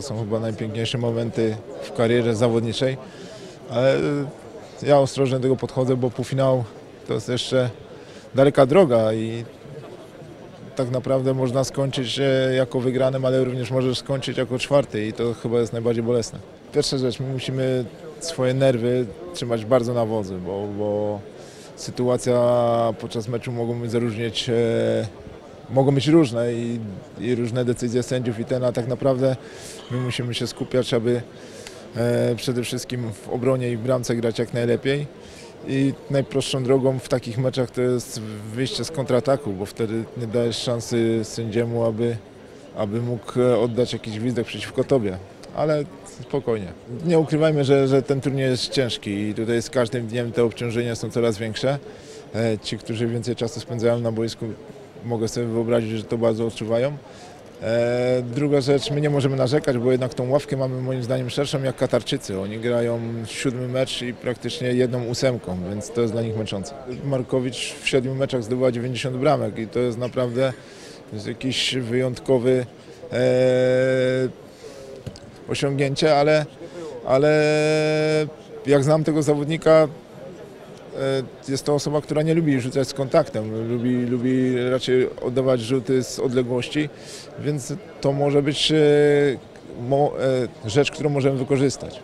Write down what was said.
To są chyba najpiękniejsze momenty w karierze zawodniczej, ale ja ostrożnie do tego podchodzę, bo półfinał to jest jeszcze daleka droga i tak naprawdę można skończyć e, jako wygranym, ale również możesz skończyć jako czwarty i to chyba jest najbardziej bolesne. Pierwsza rzecz, my musimy swoje nerwy trzymać bardzo na wodzy, bo, bo sytuacja podczas meczu mogą być zaróżnieć, e, mogą być różne i, i różne decyzje sędziów i ten, a tak naprawdę my musimy się skupiać, aby e, przede wszystkim w obronie i w bramce grać jak najlepiej. I najprostszą drogą w takich meczach to jest wyjście z kontrataku, bo wtedy nie dajesz szansy sędziemu, aby, aby mógł e, oddać jakiś gwizdek przeciwko tobie. Ale spokojnie. Nie ukrywajmy, że, że ten turniej jest ciężki i tutaj z każdym dniem te obciążenia są coraz większe. E, Ci, którzy więcej czasu spędzają na boisku, mogę sobie wyobrazić, że to bardzo odczuwają. E, Druga rzecz, my nie możemy narzekać, bo jednak tą ławkę mamy moim zdaniem szerszą jak Katarczycy. Oni grają siódmy mecz i praktycznie jedną ósemką, więc to jest dla nich męczące. Markowicz w siedmiu meczach zdobyła 90 bramek i to jest naprawdę jest jakiś wyjątkowy e, osiągnięcie, ale, ale jak znam tego zawodnika, jest to osoba, która nie lubi rzucać z kontaktem, lubi, lubi raczej oddawać rzuty z odległości, więc to może być e, e, rzecz, którą możemy wykorzystać.